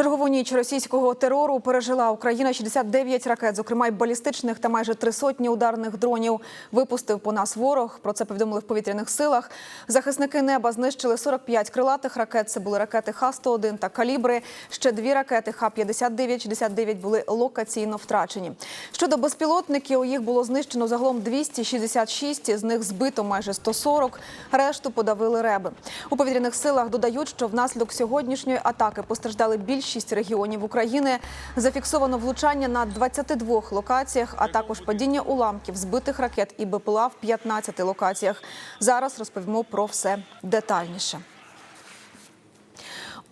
Чергову ніч російського терору пережила Україна 69 ракет, зокрема й балістичних та майже три сотні ударних дронів. Випустив по нас ворог. Про це повідомили в повітряних силах. Захисники неба знищили 45 крилатих ракет. Це були ракети Х-101 та калібри. Ще дві ракети Х-59-69 були локаційно втрачені. Щодо безпілотників, їх було знищено загалом 266, з них збито майже 140. Решту подавили реби. У повітряних силах додають, що внаслідок сьогоднішньої атаки постраждали більшість регіонів України. Зафіксовано влучання на 22 локаціях, а також падіння уламків збитих ракет і БПЛА в 15 локаціях. Зараз розповімо про все детальніше.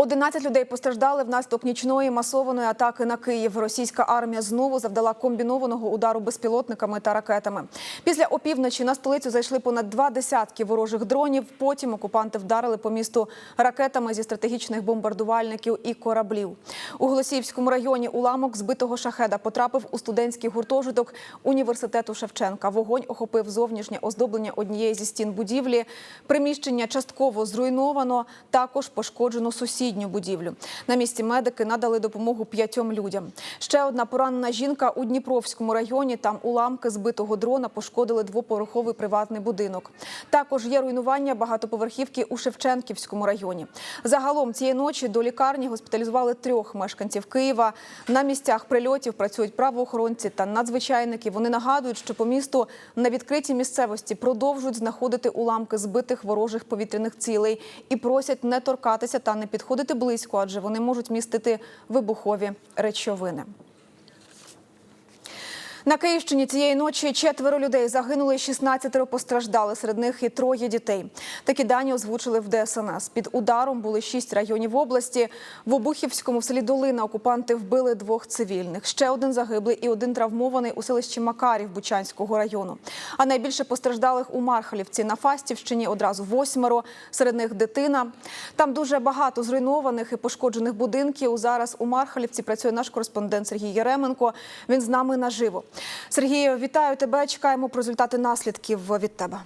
11 людей постраждали внаслідок нічної масованої атаки на Київ. Російська армія знову завдала комбінованого удару безпілотниками та ракетами. Після опівночі на столицю зайшли понад два десятки ворожих дронів. Потім окупанти вдарили по місту ракетами зі стратегічних бомбардувальників і кораблів. У Голосіївському районі уламок збитого шахеда потрапив у студентський гуртожиток університету Шевченка. Вогонь охопив зовнішнє оздоблення однієї зі стін будівлі. Приміщення частково зруйновано. Також пошкоджено сусідню будівлю. На місці медики надали допомогу п'ятьом людям. Ще одна поранена жінка у Дніпровському районі. Там уламки збитого дрона пошкодили двоповерховий приватний будинок. Також є руйнування багатоповерхівки у Шевченківському районі. Загалом цієї ночі до лікарні госпіталізували трьох мешканців Києва. На місцях прильотів працюють правоохоронці та надзвичайники. Вони нагадують, що по місту на відкритій місцевості продовжують знаходити уламки збитих ворожих повітряних цілей і просять не торкатися та не підходити близько, адже вони можуть містити вибухові речовини. На Київщині цієї ночі четверо людей загинули, 16 постраждали. Серед них і троє дітей. Такі дані озвучили в ДСНС. Під ударом були шість районів області. В Обухівському в селі Долина окупанти вбили двох цивільних. Ще один загиблий і один травмований у селищі Макарів Бучанського району. А найбільше постраждалих у Мархалівці на Фастівщині одразу восьмеро. Серед них дитина. Там дуже багато зруйнованих і пошкоджених будинків. Зараз у Мархалівці працює наш кореспондент Сергій Яременко. Він з нами наживо. Сергію, вітаю тебе. Чекаємо про результати наслідків від тебе.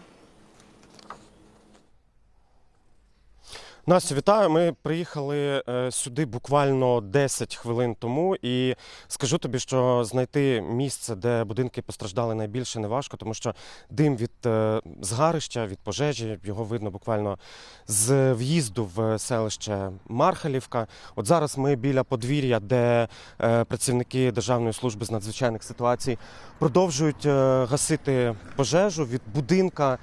Настю, вітаю. Ми приїхали е, сюди буквально 10 хвилин тому, і скажу тобі, що знайти місце, де будинки постраждали найбільше, не важко, тому що дим від е, згарища, від пожежі, його видно буквально з в'їзду в селище Мархалівка. От зараз ми біля подвір'я, де е, працівники Державної служби з надзвичайних ситуацій продовжують гасити пожежу від будинка.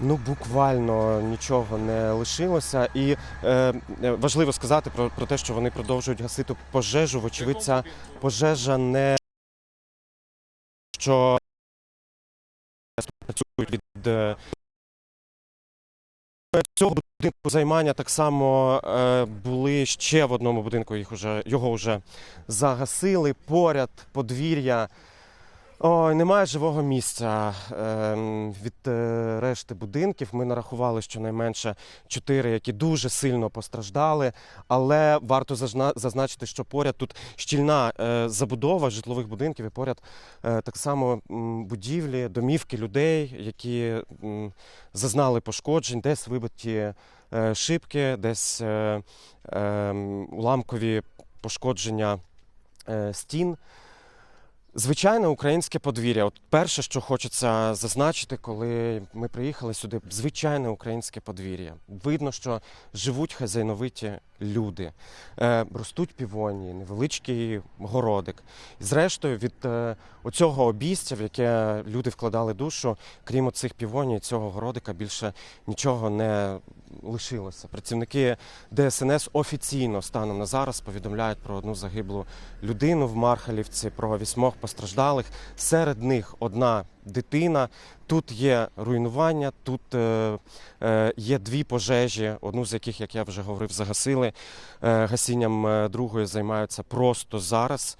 Ну, буквально нічого не лишилося. І е, важливо сказати про, про те, що вони продовжують гасити пожежу. Вочевидь, ця пожежа не що працюють від е, цього будинку займання так само е, були ще в одному будинку. Їх уже його вже загасили. Поряд подвір'я. Ой, немає живого місця ем, від е, решти будинків. Ми нарахували щонайменше чотири, які дуже сильно постраждали. Але варто зазначити, що поряд тут щільна е, забудова житлових будинків, і поряд е, так само будівлі, домівки людей, які зазнали пошкоджень, десь вибиті шибки, десь е, е, уламкові пошкодження стін. Звичайне українське подвір'я. От перше, що хочеться зазначити, коли ми приїхали сюди, звичайне українське подвір'я. Видно, що живуть хазяйновиті люди, е, ростуть півонії, невеличкий городик. І зрештою, від е, оцього обійстя, в яке люди вкладали душу, крім оцих півоній, цього городика більше нічого не лишилося. Працівники ДСНС офіційно станом на зараз повідомляють про одну загиблу людину в Мархалівці, про вісьмох постраждалих. Серед них одна дитина. Тут є руйнування, тут е, е, є дві пожежі, одну з яких, як я вже говорив, загасили. Е, гасінням другої займаються просто зараз.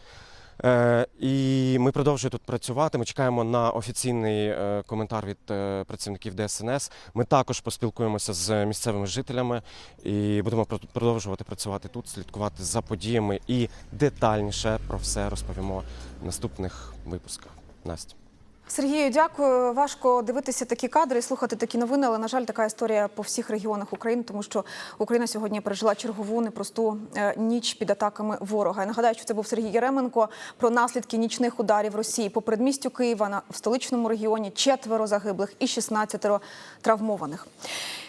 І ми продовжуємо тут працювати. Ми чекаємо на офіційний коментар від працівників ДСНС. Ми також поспілкуємося з місцевими жителями і будемо про- продовжувати працювати тут, слідкувати за подіями і детальніше про все розповімо в наступних випусках. Настя. Сергію, дякую. Важко дивитися такі кадри слухати такі новини, але на жаль, така історія по всіх регіонах України, тому що Україна сьогодні пережила чергову непросту е, ніч під атаками ворога. Я нагадаю, що це був Сергій Єременко про наслідки нічних ударів Росії по передмістю Києва на в столичному регіоні. Четверо загиблих і 16 травмованих.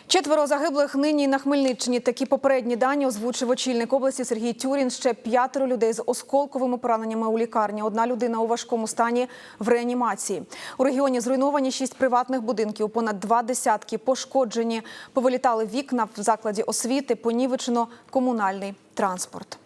Четверо загиблих нині на Хмельниччині. Такі попередні дані озвучив очільник області Сергій Тюрін. Ще п'ятеро людей з осколковими пораненнями у лікарні. Одна людина у важкому стані в реанімації. У регіоні зруйновані шість приватних будинків. Понад два десятки пошкоджені. Повилітали вікна в закладі освіти. Понівечено комунальний транспорт.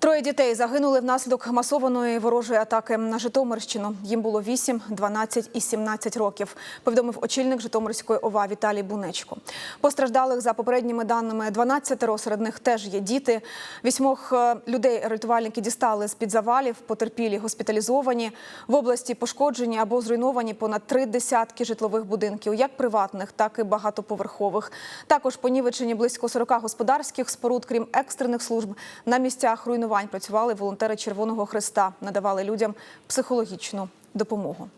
Троє дітей загинули внаслідок масованої ворожої атаки на Житомирщину. Їм було 8, 12 і 17 років. Повідомив очільник Житомирської ОВА Віталій Бунечко. Постраждалих за попередніми даними 12, серед них теж є діти. Вісьмох е, людей рятувальники дістали з під завалів, потерпілі госпіталізовані. В області пошкоджені або зруйновані понад три десятки житлових будинків, як приватних, так і багатоповерхових. Також понівечені близько 40 господарських споруд, крім екстрених служб. На місцях руйнувань працювали волонтери Червоного Христа, надавали людям психологічну допомогу.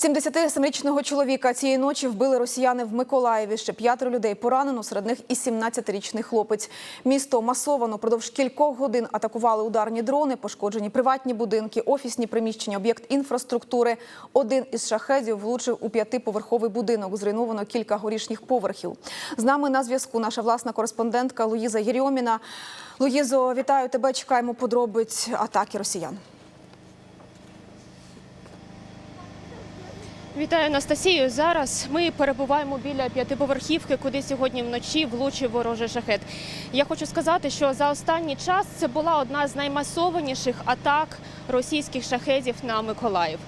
77-річного чоловіка цієї ночі вбили росіяни в Миколаєві. Ще п'ятеро людей поранено, серед них і 17-річний хлопець. Місто масовано продовж кількох годин атакували ударні дрони, пошкоджені приватні будинки, офісні приміщення, об'єкт інфраструктури. Один із шахедів влучив у п'ятиповерховий будинок. Зруйновано кілька горішніх поверхів. З нами на зв'язку наша власна кореспондентка Луїза Єрьоміна. Луїзо, вітаю тебе. Чекаємо подробиць атаки росіян. Вітаю Анастасію. Зараз ми перебуваємо біля п'ятиповерхівки, куди сьогодні вночі влучив ворожий шахет. Я хочу сказати, що за останній час це була одна з наймасованіших атак російських шахедів на Миколаїв.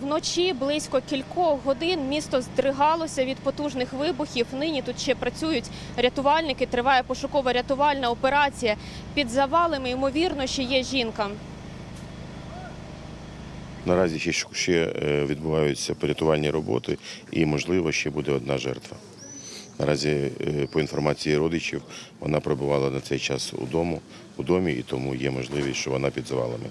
Вночі близько кількох годин місто здригалося від потужних вибухів. Нині тут ще працюють рятувальники. Триває пошукова рятувальна операція. Під завалами ймовірно ще є жінка. Наразі ще, е, відбуваються порятувальні роботи і, можливо, ще буде одна жертва. Наразі, е, по інформації родичів, вона перебувала на цей час у домі, і тому є можливість, що вона під завалами.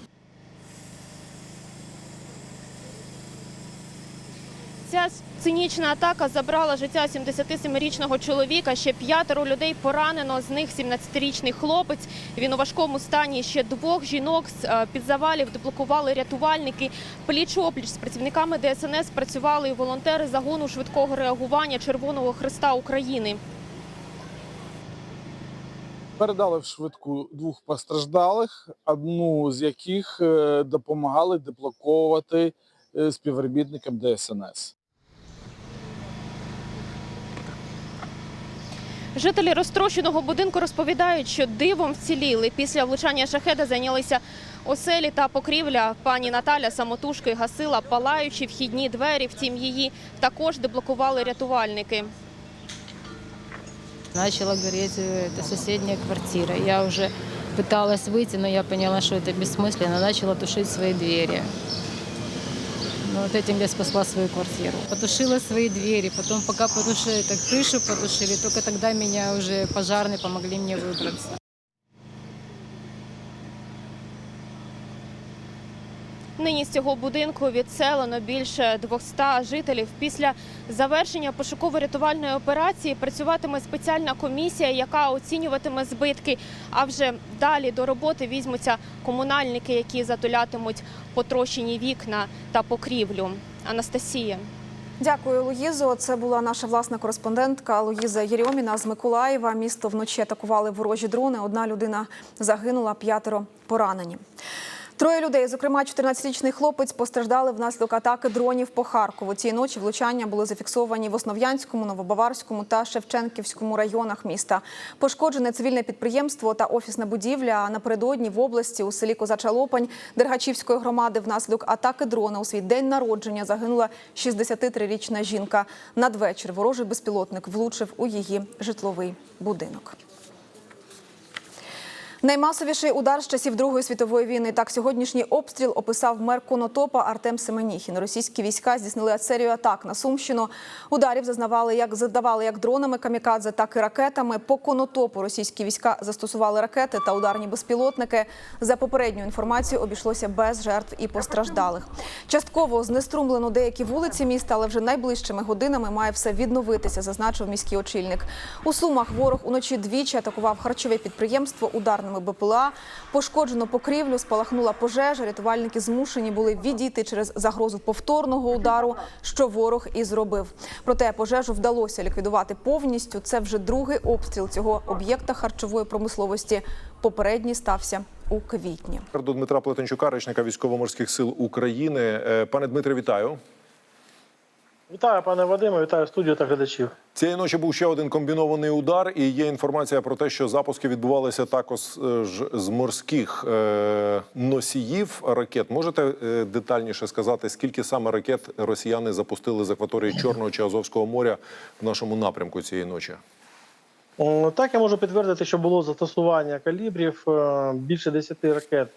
Ця цинічна атака забрала життя 77-річного чоловіка. Ще п'ятеро людей поранено. З них 17-річний хлопець. Він у важкому стані. Ще двох жінок з е, під завалів деблокували рятувальники. Пліч опліч з працівниками ДСНС працювали і волонтери загону швидкого реагування Червоного Христа України. Передали в швидку двох постраждалих, одну з яких е, допомагали деблоковувати е, співробітникам ДСНС. Жителі розтрощеного будинку розповідають, що дивом вціліли. Після влучання шахеда зайнялися оселі та покрівля. Пані Наталя самотужки гасила палаючі вхідні двері. Втім, її також деблокували рятувальники. Начала гореть э, это соседняя квартира. Я уже пыталась выйти, но я поняла, что это бессмысленно. Начала тушить свои двери. Ну, вот этим я спасла свою квартиру. Потушила свои двери, потом пока потушили, так крышу потушили, только тогда меня уже пожарные помогли мне выбраться. Нині з цього будинку відселено більше 200 жителів. Після завершення пошуково-рятувальної операції працюватиме спеціальна комісія, яка оцінюватиме збитки. А вже далі до роботи візьмуться комунальники, які затулятимуть потрощені вікна та покрівлю. Анастасія. Дякую, Луїзо. Це була наша власна кореспондентка Луїза Єрьоміна з Миколаєва. Місто вночі атакували ворожі дрони. Одна людина загинула, п'ятеро поранені. Троє людей, зокрема 14-річний хлопець, постраждали внаслідок атаки дронів по Харкову. Цієї ночі влучання були зафіксовані в Основ'янському, Новобаварському та Шевченківському районах міста. Пошкоджене цивільне підприємство та офісна будівля. Напередодні в області у селі Козача Лопань Дергачівської громади внаслідок атаки дрона у свій день народження загинула 63-річна жінка. Надвечір ворожий безпілотник влучив у її житловий будинок. Наймасовіший удар з часів Другої світової війни. Так сьогоднішній обстріл описав мер Конотопа Артем Семеніхін. Російські війська здійснили серію атак на Сумщину. Ударів зазнавали як завдавали як дронами камікадзе, так і ракетами. По Конотопу російські війська застосували ракети та ударні безпілотники. За попередньою інформацією обійшлося без жертв і постраждалих. Частково знеструмлено деякі вулиці міста, але вже найближчими годинами має все відновитися, зазначив міський очільник. У Сумах ворог уночі двічі атакував харчове підприємство ударними БПЛА. Пошкоджено покрівлю, спалахнула пожежа. Рятувальники змушені були відійти через загрозу повторного удару, що ворог і зробив. Проте пожежу вдалося ліквідувати повністю. Це вже другий обстріл цього об'єкта харчової промисловості. Попередній стався у квітні. До Дмитра Плетенчука, речника військово-морських сил України. Е, Пане Дмитре, вітаю. Вітаю, пане Вадиме, вітаю студію та глядачів. Цієї ночі був ще один комбінований удар, і є інформація про те, що запуски відбувалися також е, з морських е, носіїв ракет. Можете е, детальніше сказати, скільки саме ракет росіяни запустили з акваторії Чорного чи Азовського моря в нашому напрямку цієї ночі? Так, я можу підтвердити, що було застосування калібрів. Більше 10 ракет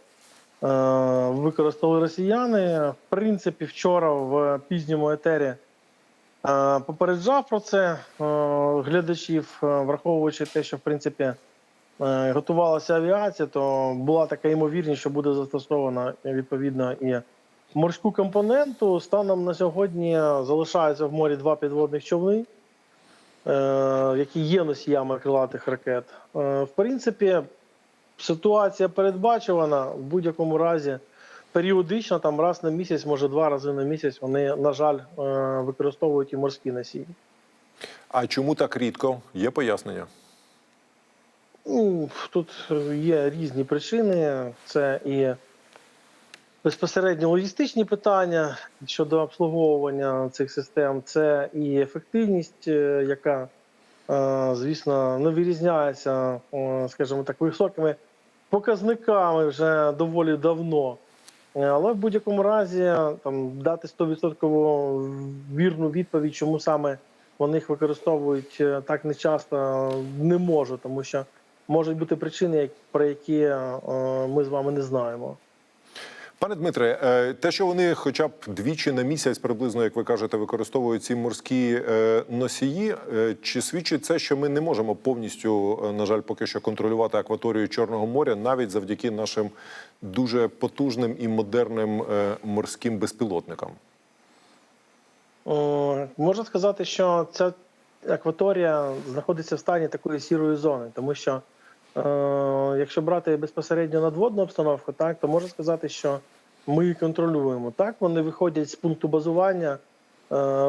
використали росіяни. В принципі, вчора в пізньому етері попереджав про це е, глядачів, е, враховуючи те, що в принципі е, готувалася авіація, то була така ймовірність, що буде застосована е, відповідно і морську компоненту. Станом на сьогодні залишаються в морі два підводних човни. е, які є носіями крилатих ракет. Е, В принципі, ситуація передбачувана в будь-якому разі. Періодично, там раз на місяць, може два рази на місяць, вони, на жаль, е, використовують і морські носії. А чому так рідко? Є пояснення? Ну, тут є різні причини. Це і безпосередньо логістичні питання щодо обслуговування цих систем, це і ефективність, е, яка, е, звісно, не вирізняється, е, скажімо так, високими показниками вже доволі давно. Е, Але в будь-якому разі там дати 100% вірну відповідь, чому саме вони їх використовують е, так нечасто, не можу, тому що можуть бути причини, про які е, ми з вами не знаємо. Пане Дмитре, е, те, що вони хоча б двічі на місяць, приблизно, як ви кажете, використовують ці морські е, носії, е, чи свідчить це, що ми не можемо повністю, на жаль, поки що контролювати акваторію Чорного моря, навіть завдяки нашим дуже потужним і модерним морським безпілотникам? Можна сказати, що ця акваторія знаходиться в стані такої сірої зони, тому що якщо брати безпосередньо надводну обстановку, так то можна сказати, що ми контролюємо. Так вони виходять з пункту базування, е,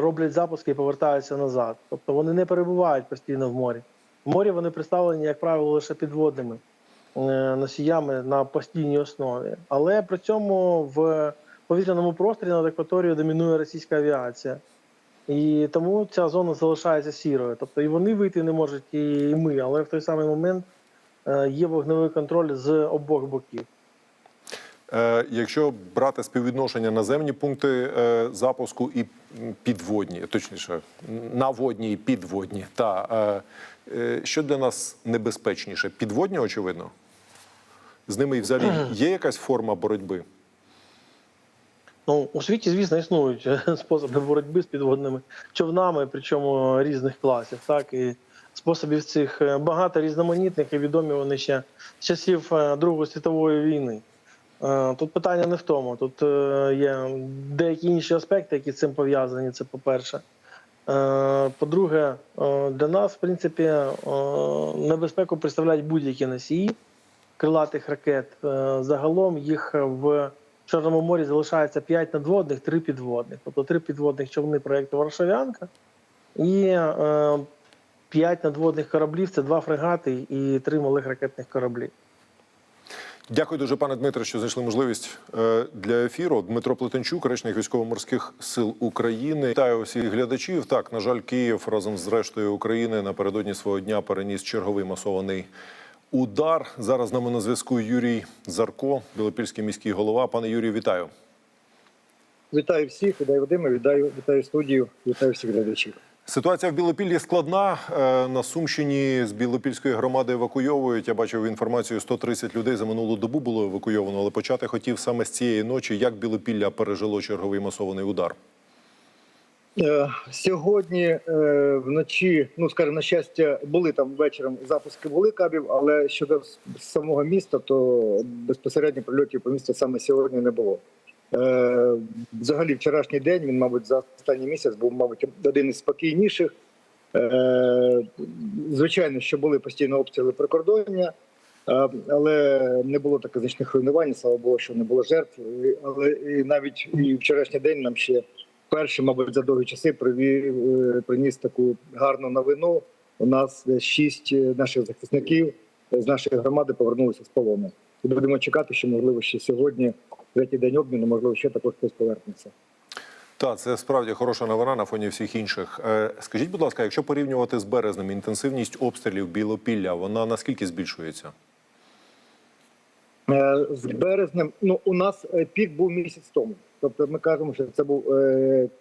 роблять запуски і повертаються назад. Тобто вони не перебувають постійно в морі. В морі вони представлені, як правило, лише підводними е, носіями на постійній основі. Але при цьому в повітряному просторі над акваторією домінує російська авіація. І тому ця зона залишається сірою. Тобто і вони вийти не можуть, і ми, але в той самий момент е, є вогневий контроль з обох боків. Е, Якщо брати співвідношення наземні пункти е, запуску і підводні, точніше, наводні і підводні, та е, е, що для нас небезпечніше? Підводні, очевидно. З ними і взагалі є якась форма боротьби. Ну, у світі, звісно, існують е, способи боротьби з підводними човнами, причому різних класів. Так і способів цих е, багато різноманітних і відомі вони ще з часів е, Другої світової війни. Е, Тут питання не в тому. Тут є деякі інші аспекти, які з цим пов'язані. Це по-перше. По-друге, для нас, в принципі, небезпеку представляють будь-які носії крилатих ракет. Загалом їх в Чорному морі залишається 5 надводних, 3 підводних. Тобто 3 підводних човни проєкту Варшавянка і 5 надводних кораблів це 2 фрегати і 3 малих ракетних кораблі. Дякую дуже, пане Дмитре, що знайшли можливість е, для ефіру. Дмитро Плетенчук, речник військово-морських сил України. Вітаю всіх глядачів. Так, на жаль, Київ разом з рештою України напередодні свого дня переніс черговий масований удар. Зараз з нами на зв'язку Юрій Зарко, Білопільський міський голова. Пане Юрію, вітаю. Вітаю всіх, вітаю Вадима, вітаю, вітаю студію, вітаю всіх глядачів. Ситуація в Білопіллі складна. Е, На Сумщині з Білопільської громади евакуйовують. Я бачив інформацію, 130 людей за минулу добу було евакуйовано, але почати хотів саме з цієї ночі. Як Білопілля пережило черговий масований удар? Е, Сьогодні е, вночі, ну скажімо, на щастя, були там вечором запуски були кабів, але щодо самого міста, то безпосередньо прильотів по місту саме сьогодні не було. Е, Взагалі, вчорашній день він, мабуть, за останній місяць був, мабуть, один із спокійніших. Е, Звичайно, що були постійно обстріли прикордоння, е, але не було таких значних руйнувань. Слава Богу, що не було жертв. Але і навіть і вчорашній день нам ще перший, мабуть, за довгі часи привів, приніс таку гарну новину. У нас шість наших захисників з нашої громади повернулися з полону. І будемо чекати, що можливо ще сьогодні, третій день обміну, можливо, ще також хтось повернеться. Так, це справді хороша новина на фоні всіх інших. Е, Скажіть, будь ласка, якщо порівнювати з березнем, інтенсивність обстрілів Білопілля, вона наскільки збільшується? Е, З березнем, ну у нас е, пік був місяць тому. Тобто ми кажемо, що це був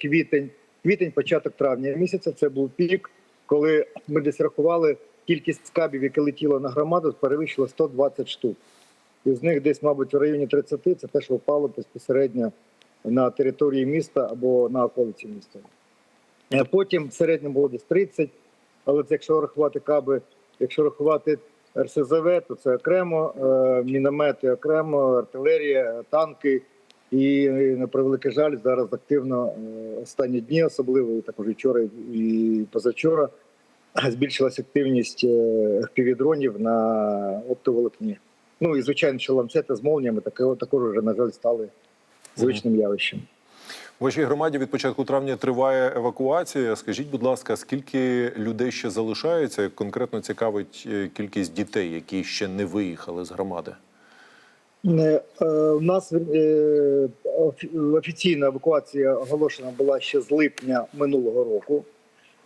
квітень, квітень, початок травня місяця. Це був пік, коли ми десь рахували кількість скабів, яке летіло на громаду, перевищила 120 штук. І з них десь, мабуть, в районі 30 це те, що впало безпосередньо на території міста або на околиці міста. Е, Потім в середньому було десь 30, але це якщо рахувати каби, якщо рахувати РСЗВ, то це окремо, е, міномети окремо, артилерія, танки. І е, на превеликий жаль, зараз активно е, останні дні, особливо і також і вчора і позавчора, збільшилась активність півдронів на оптоволокні. Ну і звичайно, що ланцети з молніями таке- також вже, на жаль, стали звичним явищем. В вашій громаді від початку травня триває евакуація. Скажіть, будь ласка, скільки людей ще залишається? Конкретно цікавить е, кількість дітей, які ще не виїхали з громади. Е, е, У нас е, офіційна евакуація оголошена була ще з липня минулого року, Е,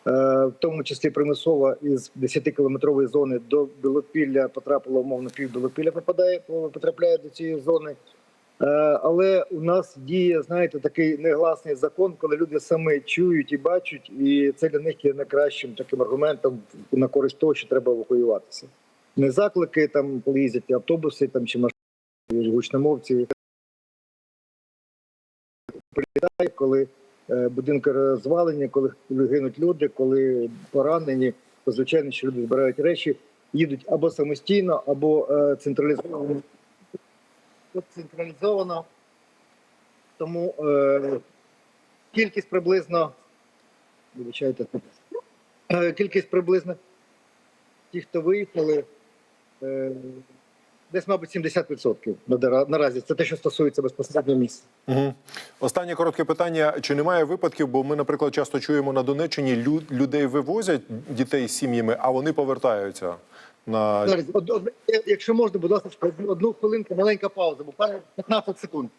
в тому числі примусово із 10-кілометрової зони до Білопілля потрапило, умовно, пів Білопілля попадає, потрапляє до цієї зони. Е, Але у нас діє, знаєте, такий негласний закон, коли люди самі чують і бачать, і це для них є найкращим таким аргументом на користь того, що треба евакуюватися. Не заклики там, коли їздять автобуси там чи машини гучномовці коли е, будинки розвалені, коли гинуть люди, коли поранені, то звичайно, що люди збирають речі, їдуть або самостійно, або е, централізовано. Централізовано. Тому е, кількість приблизно, вибачайте, е, кількість приблизно ті, хто виїхали, е, десь, мабуть, 70% наразі. Це те, що стосується безпосередньо місця. Угу. Останнє коротке питання: чи немає випадків? Бо ми, наприклад, часто чуємо на Донеччині лю- людей вивозять дітей з сім'ями, а вони повертаються на Зараз, од- од- якщо можна, будь ласка, одну хвилинку, маленька пауза, буквально 15 секунд.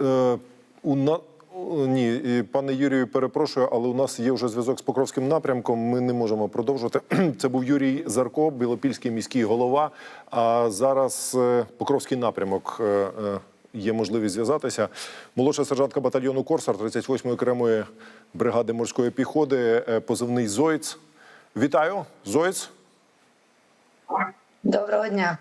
Е, у на... Ні, пане Юрію, перепрошую, але у нас є вже зв'язок з Покровським напрямком. Ми не можемо продовжувати. Це був Юрій Зарко, Білопільський міський голова. А зараз е, Покровський напрямок. е, е, Є можливість зв'язатися. Молодша сержантка батальйону Корсар 38-ї окремої бригади морської піхоти, позивний Зойц. Вітаю, Зойц. Доброго дня.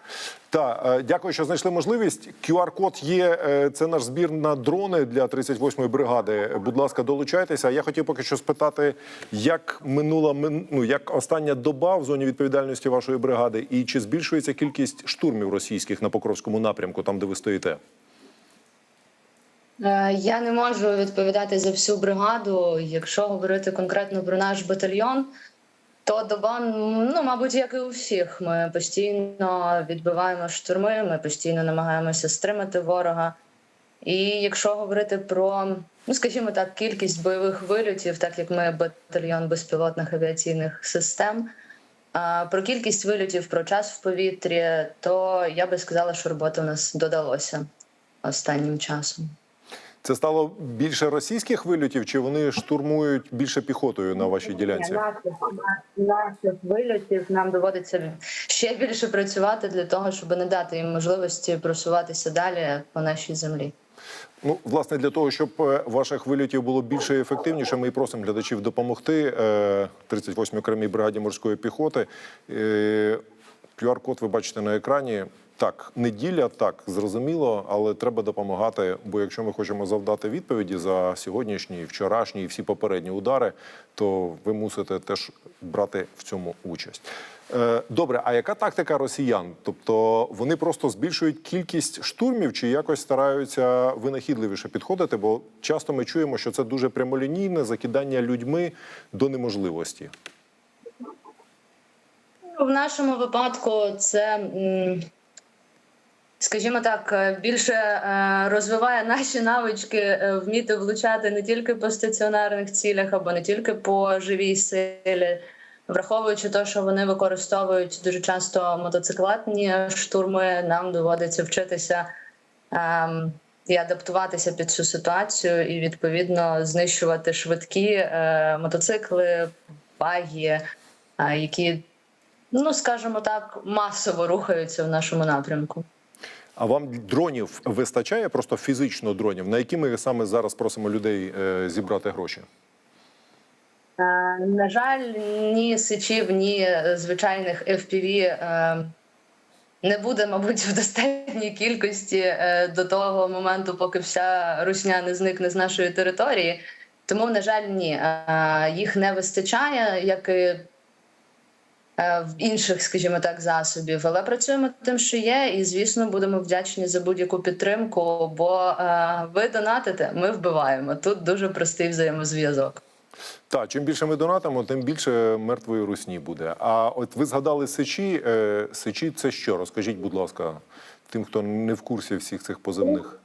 Так, е, дякую, що знайшли можливість. QR-код є. е, Це наш збір на дрони для 38-ї бригади. Будь ласка, долучайтеся. Я хотів поки що спитати, як минула мин- ну, як остання доба в зоні відповідальності вашої бригади, і чи збільшується кількість штурмів російських на Покровському напрямку, там де ви стоїте? Е, Я не можу відповідати за всю бригаду. Якщо говорити конкретно про наш батальйон, то доба, ну мабуть, як і у всіх. Ми постійно відбиваємо штурми, ми постійно намагаємося стримати ворога. І якщо говорити про, ну скажімо так, кількість бойових вильотів, так як ми батальйон безпілотних авіаційних систем. А про кількість вильотів, про час в повітрі, то я би сказала, що роботи у нас додалося останнім часом. Це стало більше російських вильотів, чи вони штурмують більше піхотою на вашій ділянці? Наших, наших вильотів нам доводиться ще більше працювати для того, щоб не дати їм можливості просуватися далі по нашій землі. Ну, власне, для того, щоб е, ваших вильотів було більше і ефективніше, ми і просимо глядачів допомогти е, 38-й окремій бригаді морської піхоти. Е, QR-код ви бачите на екрані. Так, неділя, так, зрозуміло, але треба допомагати. Бо якщо ми хочемо завдати відповіді за сьогоднішні, вчорашні і всі попередні удари, то ви мусите теж брати в цьому участь. Е, Добре, а яка тактика росіян? Тобто вони просто збільшують кількість штурмів чи якось стараються винахідливіше підходити? Бо часто ми чуємо, що це дуже прямолінійне закидання людьми до неможливості. В нашому випадку це, скажімо так, е, більше е, розвиває наші навички е, вміти влучати не тільки по стаціонарних цілях або не тільки по живій силі, враховуючи те, що вони використовують дуже часто мотоциклетні штурми, нам доводиться вчитися. ем, І адаптуватися під цю ситуацію, і відповідно знищувати швидкі е, мотоцикли, баги, е, які ну скажімо так, масово рухаються в нашому напрямку. А вам дронів вистачає просто фізично дронів? На які ми саме зараз просимо людей е, зібрати гроші? Е, на жаль, ні сичів, ні звичайних FPV е, не буде, мабуть, в достатній кількості до того моменту, поки вся русня не зникне з нашої території. Тому, на жаль, ні, їх не вистачає, як і в інших, скажімо так, засобів. Але працюємо тим, що є, і звісно, будемо вдячні за будь-яку підтримку. Бо е, ви донатите, ми вбиваємо. Тут дуже простий взаємозв'язок. Так, чим більше ми донатимо, тим більше мертвої русні буде. А от ви згадали сичі. Е, Сичі це що? Розкажіть, будь ласка, тим, хто не в курсі всіх цих позивних.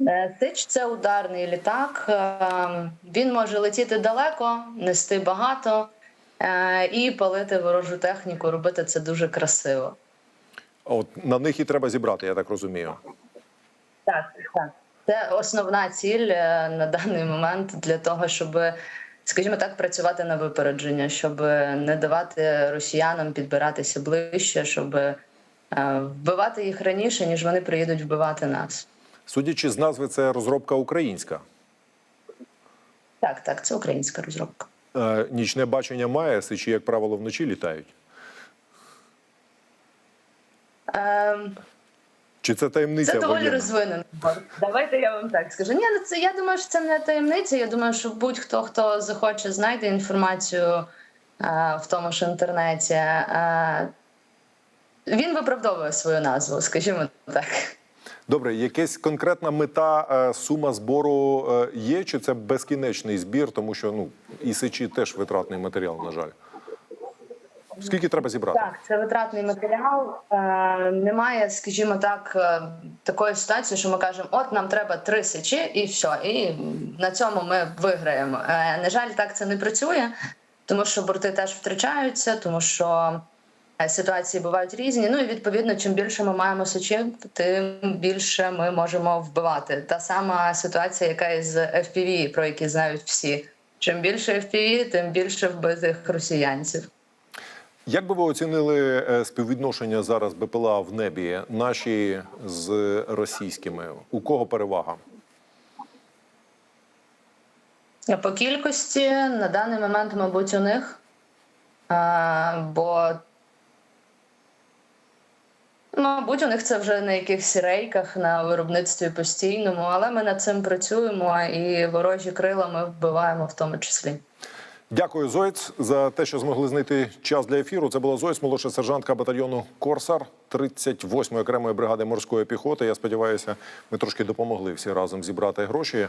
Е, Сич це ударний літак. Е, Він може летіти далеко, нести багато е, і палити ворожу техніку. Робити це дуже красиво. От на них і треба зібрати, я так розумію. Так, так. Це основна ціль е, на даний момент для того, щоб, скажімо так, працювати на випередження, щоб не давати росіянам підбиратися ближче, щоб е, вбивати їх раніше, ніж вони приїдуть вбивати нас. Судячи з назви, це розробка українська. Так, так, це українська розробка. Нічне бачення має, сичі, як правило, вночі літають. Ем, Чи це таємниця? Це доволі розвинено. Давайте я вам так скажу. Ні, ну це я думаю, що це не таємниця. Я думаю, що будь-хто хто захоче знайде інформацію е, в тому ж інтернеті. Е, він виправдовує свою назву, скажімо так. Добре, якась конкретна мета, е, сума збору е, є, чи це безкінечний збір, тому що ну і сичі теж витратний матеріал, на жаль. Скільки треба зібрати? Так, це витратний матеріал. Е, немає, скажімо так, е, такої ситуації, що ми кажемо, от нам треба три сечі, і все. І на цьому ми виграємо. Е, на жаль, так це не працює, тому що борти теж втрачаються, тому що ситуації бувають різні. Ну і відповідно, чим більше ми маємо сечів, тим більше ми можемо вбивати. Та сама ситуація, яка із FPV, про які знають всі. Чим більше FPV, тим більше вбитих росіянців. Як би ви оцінили е, співвідношення зараз БПЛА в небі, наші з російськими? У кого перевага? По кількості на даний момент, мабуть, у них. А, бо, мабуть, у них це вже на якихось рейках на виробництві постійному, але ми над цим працюємо і ворожі крила ми вбиваємо в тому числі. Дякую, Зоєць, за те, що змогли знайти час для ефіру. Це була Зоєць, молодша сержантка батальйону Корсар 38-ї окремої бригади морської піхоти. Я сподіваюся, ми трошки допомогли всі разом зібрати гроші.